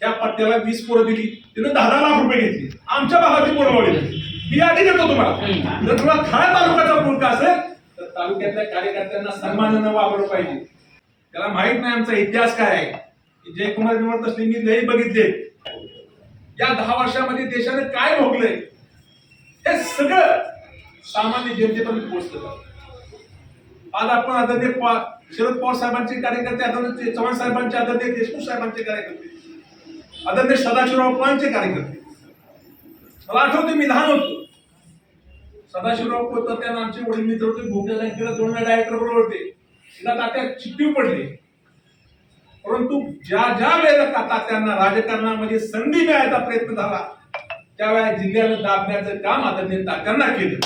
त्या पट्ट्याला वीस पोरं दिली. तिने दहा दहा लाख रुपये घेतली. आमच्या भागाची पोरं वाढली मी आधी देतो तुम्हाला. जर तुम्हाला खरा तालुक्याचा मुलगा असेल तर तालुक्यातल्या कार्यकर्त्यांना सन्मानानं वागलं पाहिजे. त्याला माहीत नाही आमचा इतिहास काय आहे. की जयकुमार विनोद तसले मी लई बघितले. या दहा वर्षामध्ये देशाने काय भोगलंय? हे सगळं सामान्य जनतेपर्यंत पोहोचतं आज आपण आदरणीय शरद पवार साहेबांचे कार्यकर्ते आदरणीय चव्हाण साहेबांचे आदरणीय देशमुख साहेबांचे कार्यकर्ते. आदरणीय सदाशिवराव पवारांचे कार्यकर्ते. मला आठवते मी लहान होतो. सदाशिवराव पोतर त्यांना आमचे वडील मित्र होते भोगल्या बँकेला दोन डायरेक्टर बरोबर होते. तिला तात्या चिठ्ठी पडली. परंतु ज्या ज्या वेळेला का तात्यांना राजकारणामध्ये संधी मिळायचा प्रयत्न झाला त्यावेळेला जिल्ह्याला दाबण्याचं काम आदरणीय तात्यांना केलं.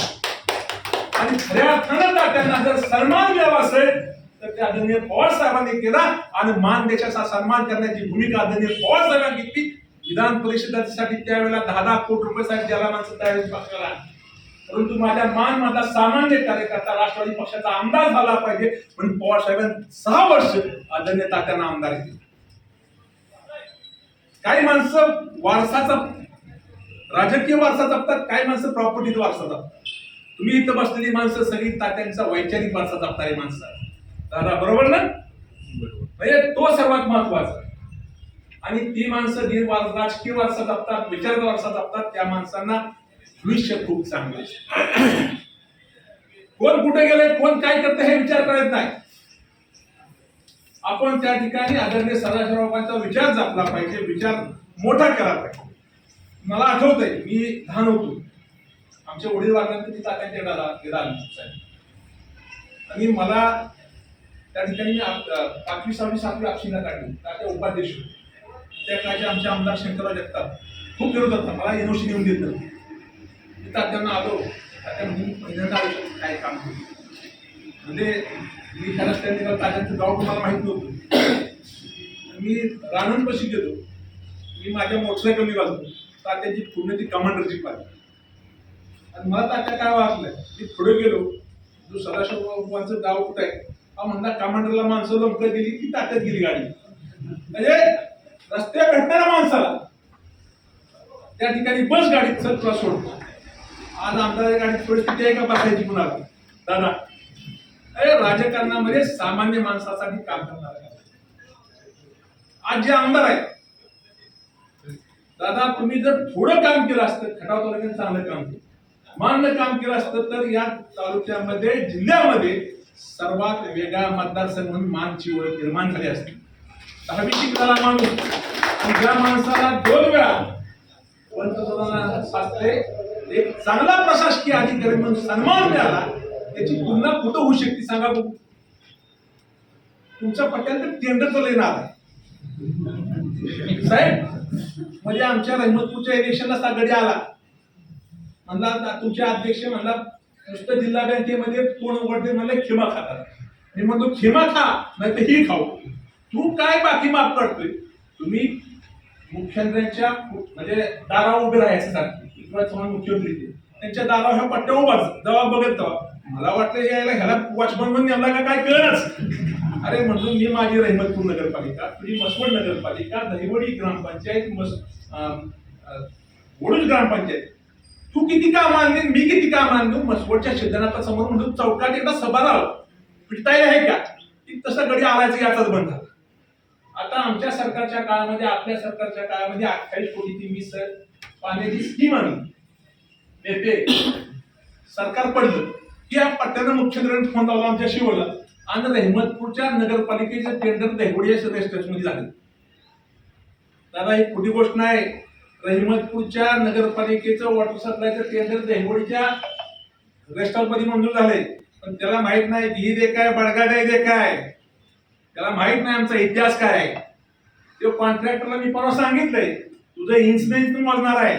आणि खऱ्या अर्थानं तात्यांना जर सन्मान मिळावा असेल तर ते आदरणीय पवार साहेबांनी केला आणि मान देशाचा सन्मान करण्याची भूमिका आदरणीय पवार साहेबांनी घेतली. विधान परिषदेसाठी त्यावेळेला दहा दहा कोटी रुपये साठी ज्याला माणसं त्यावेळेस पक्षाला. परंतु माझ्या मान माझा सामान्य कार्यकर्ता राष्ट्रवादी पक्षाचा आमदार झाला पाहिजे म्हणून पवार साहेबांनी सहा वर्ष आदरणीय तात्यांना आमदार केले. काही माणसं वारसाचा राजकीय वारसा जपतात काही माणसं प्रॉपर्टीत वारसा जपतात. तुम्ही इथं बसलेली माणसं सगळी तात्यांचा वैचारिक वारसा जपणारी माणसं दादा बरोबर ना? म्हणजे तो सर्वात महत्त्वाचा. आणि ती माणसं जी राजकीय वारसा जपतात विचार वारसा जपतात त्या माणसांना भविष्य खूप चांगलं कोण कुठे गेले कोण काय करतं हे विचार करत नाही. आपण त्या ठिकाणी आदरणीय सदाशिवरावांचा विचार जपला पाहिजे विचार मोठा केला पाहिजे. मला आठवतंय मी लहान होतो. आमच्या वडील वागण्यात ती चाकांच्या दादा आणि मला त्या ठिकाणी मी पाचवी सहावी सातवी अक्षिणा काढली. त्या उपाध्यक्ष. त्या काळचे आमचे आमदार शंकरराव जगताप. खूप विरोध होता. मला एनओसी घेऊन देत नव्हते. मी तात्यांना आलो. तात्या मी पहिल्यांदा आयुष्यात काय काम केलं म्हणजे मी त्या रस्त्याने गेलो, तात्यांचं गाव तुम्हाला माहीत नव्हतं. मी रानंदपाशी गेलो. मी माझ्या मोटरसायकल निघालो तात्याची पूर्ण ती कमांडरची पाहिली आणि मला तात्या काय वाटलं? मी पुढे गेलो. जो सदाशिवबाबांचं गाव कुठं आहे? हा कमांडरला माणसं लवकर गेली की ताकद गेली गाडी. म्हणजे रस्त्या भेटणाऱ्या माणसाला त्या ठिकाणी बस गाडीत सर तुला सोडतो आज आमदार गाडीत परिस्थिती आहे का बसायची कुणाला? दादा. अरे राजकारणामध्ये सामान्य माणसासाठी काम करणार आज जे आमदार आहे दादा तुम्ही जर थोडं काम केलं असतं खटाव तालुक्यात चांगलं काम केलं मान्य काम केलं असतं तर या तालुक्यामध्ये जिल्ह्यामध्ये सर्वात वेगळा मतदारसंघ म्हणून मानची ओळख निर्माण झाली असते. दहावी शिकणारा माणूस आणि ज्या माणसाला दोन वेळा. पंतप्रधानांना शास्त्रे एक चांगला प्रशासकीय अधिकारी म्हणून सन्मान मिळाला त्याची तुलना कुठं होऊ शकते सांगा बघू. तुमच्या पट्ट्यात टेंडर चालू येणार साहेब म्हणजे आमच्या रहमतपूरच्या इलेक्शनला सागडी आला. म्हणला आता तुमचे अध्यक्ष म्हणला नुसतं जिल्हा बँकेमध्ये कोण उघडते म्हणले खिमा खातात मी म्हणतो खिमा खा नाही तर ही खाऊ. तू काय बाकी माफ करतोय तुम्ही मुख्यमंत्र्यांच्या म्हणजे दारावर उभे राहायचं सांगते चव्हाण मुख्यमंत्री ते. त्यांच्या दारावर ह्या पट्ट्या उभाच जेव्हा बघत तेव्हा मला वाटलं यायला ह्याला वॉचमन म्हणून नेमला का काय कळच अरे म्हणतो मी माझी रहिमतपूर नगरपालिका तुझी मसवड नगरपालिका दहिवडी ग्रामपंचायत मस वडूज ग्रामपंचायत तू किती काम आणले मी किती काम आणलो मसवडच्या शेतनाचा समोर म्हणून चौकात एकदा सभा राव पिटताय आहे का? की तसं गडी आलायचं याचाच बंद झाला. आता आमच्या सरकारच्या काळामध्ये आपल्या सरकारच्या काळामध्ये अठ्ठावीस कोटीची सर पाण्याची स्कीम आणली येते सरकार पडलं. की या पट्ट्यानं मुख्यमंत्र्यांनी फोन लावला आमच्या शिवला. आणि रहमतपूरच्या नगरपालिकेचे टेंडर देहवडी मध्ये झाले. दादा ही खोटी गोष्ट नाही. रहिमतपूरच्या नगरपालिकेचं वॉटर सप्लायचं टेंडर देहवडीच्या रेस्ट हाऊसमध्ये मंजूर झाले पण त्याला माहीत नाही विहीर एक आहे बडगाड आहे एक आहे त्याला माहीत नाही आमचा इतिहास काय आहे. तो कॉन्ट्रॅक्टरला मी परवा सांगितलंय तुझं इंच नाही तू आहे.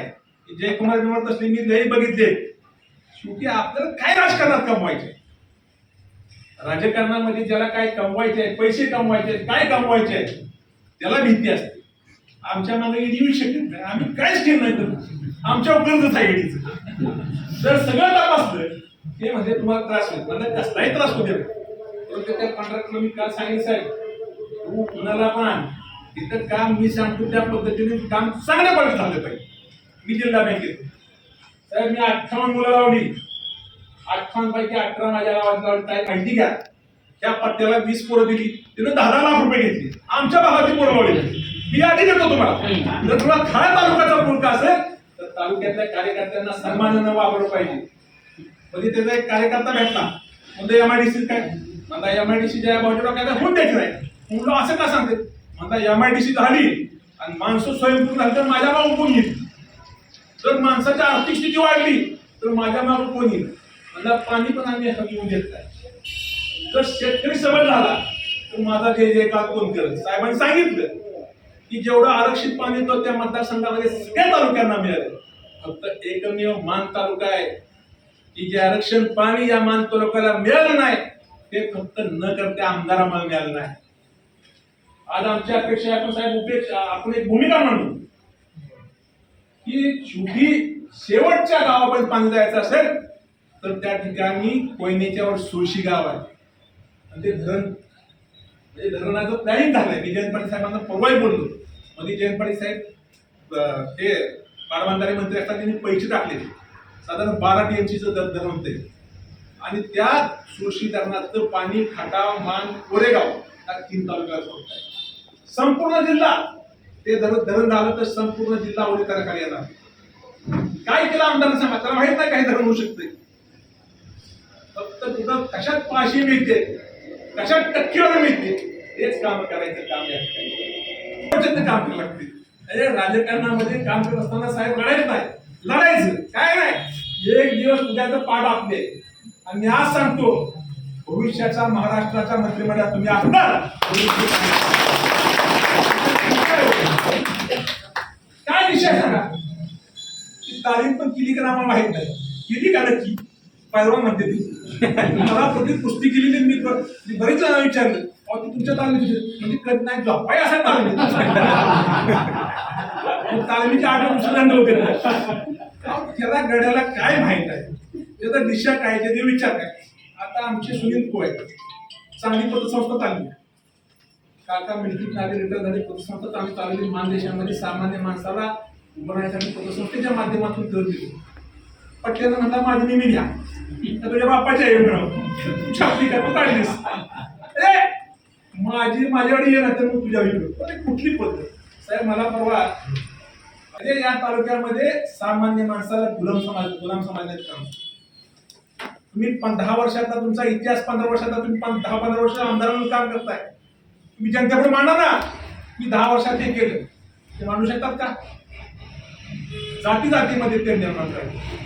जयकुमार बिमार तसले मी लई बघितले. शेवटी आपल्याला काय राजकारणात कमवायचे राजकारणामध्ये ज्याला काय कमवायचे आहे पैसे कमवायचे काय कमवायचे आहे त्याला भीती असते. आमच्या मागे ईडी येऊ शकत नाही. आम्ही काहीच केलं नाही तर. आमच्या कर्जच आहे ईडीचं जर सगळं तपासलं ते म्हणजे तुम्हाला त्रास होईल. म्हणजे कसलाही त्रास होऊ दे. परंतु त्या कॉन्ट्रॅक्टला मी काल सांगितलं साहेब तू कुणाला पण तिथं काम मी सांगतो त्या पद्धतीने काम चांगल्या पद्धतीने झालं पाहिजे. मी जिल्हा बँकेत साहेब मी अठ्ठावन्न मुलं लावली. अठ्ठावन्न पैकी अठरा माझ्या गावात लावली. काय माहिती घ्या. त्या पट्ट्याला वीस पोरं दिली. तिथं दहा दहा लाख रुपये घेतले. आमच्या भागाची पोरं लावली. मी यादी देतो तुम्हाला. जर तुला खरा तालुक्याचा मुलगा असेल तर तालुक्यातल्या कार्यकर्त्यांना सन्मानानं वापरलं पाहिजे. म्हणजे त्याचा एक कार्यकर्ता भेटला. म्हणजे एमआयडीसी काय? म्हणता एमआयडीसी ज्या भाऊच्या डोक्यात होऊन द्यायची नाही. म्हणलं असं का सांगते? म्हणता एमआयडीसी झाली आणि माणसं स्वयंपूर्ण झाली तर माझ्या मागून कोण येईल? जर माणसाची आर्थिक स्थिती वाढली तर माझ्या मागून कोण येईल? म्हणलं पाणी पण आम्ही घेऊन देत नाही. जर शेतकरी सबळ झाला तर माझा जे जे काम कोण करत साहेबांनी सांगितलं. की जेवढं आरक्षित पाणी तो त्या मतदारसंघामध्ये सगळ्या तालुक्यांना मिळालं. फक्त एकमेव मान तालुका आहे की जे आरक्षण पाणी या मान तालुक्याला मिळालं नाही ते फक्त न करता आमदारांना मिळालं नाही. आज आमची अपेक्षा आपण साहेब उपेक्षा आपण एक भूमिका मांडू. की चुकी शेवटच्या गावापर्यंत पाणी जायचं असेल तर त्या ठिकाणी कोयनेच्यावर सुळशी गाव आहे. आणि ते धरण म्हणजे धरणाचं प्लॅनिंग झालंय. विजयन पाटील साहेबांना परवाही बोललो. मध्ये जयंत पाटील साहेब हे ते पाटबंधारे मंत्री असतात त्यांनी पैसे टाकले. साधारण बारा टीएमसीचं दर धरण होते. आणि त्या सुळशी धरणाचं पाणी खटाव मान कोरेगाव या तीन तालुक्यात सोडत आहे. संपूर्ण जिल्हा ते धरण धरण झालं तर संपूर्ण जिल्हा ओढी खाली येणार. काय केलं आमदार सांगा? त्याला माहीत नाही काही धरण होऊ शकते फक्त तुझं कशात पाशी मिळते कशात टक्केवर मिळते तेच काम करायचं काम या ठिकाणी प्रचंड काम करावं लागते. अरे राजकारणामध्ये काम करत असताना साहेब लढायचं नाही. लढायचं. काय नाही. एक दिवस उद्याचं पाठ आपले. आणि आज सांगतो भविष्याचा महाराष्ट्राचा मंत्रिमंडळात तुम्ही असणार काय विषय सांगा? ती तारीख पण केली का आम्हाला माहीत नाही. केली का नक्की? पैलवान म्हणते ती. मला कधी कुस्ती केली मी मी बरेच जणांना विचारलं. अहो ती तुमच्या तालमीची म्हणजे कधी नाही झोपाय असा तालमी तालमीची आठ दुसऱ्यांदा होते. त्याला गड्याला काय माहीत आहे? त्याचा दिशा काय त्याचे विचार काय? आता आमचे सुनील को आहेत चांगली पतसंस्था चालली. काका मिल्की नागे रिटायर झाले. पतसंस्था चांगली चालवली मानदेशामध्ये सामान्य माणसाला उभं राहण्यासाठी पतसंस्थेच्या माध्यमातून कर दिली. पटल्यानं म्हणता माझी मी घ्या. तुझ्या बापाच्या आई म्हणून. छापली का तू काढलीस. ए माझी माझ्याकडे ये ना तर मग तुझ्या अरे कुठली पद्धत? साहेब मला परवा म्हणजे या तालुक्यामध्ये सामान्य माणसाला गुलाम समाज गुलाम समाजात काम. तुम्ही पंधरा दहा वर्षाचा तुमचा इतिहास पंधरा वर्षाचा तुम्ही दहा पंधरा वर्ष आमदार म्हणून काम करताय. तुम्ही जनतेपुढे मांडा ना. मी दहा वर्षात हे केलं. ते मांडू शकतात का? जाती जातीमध्ये ते निर्माण करायचे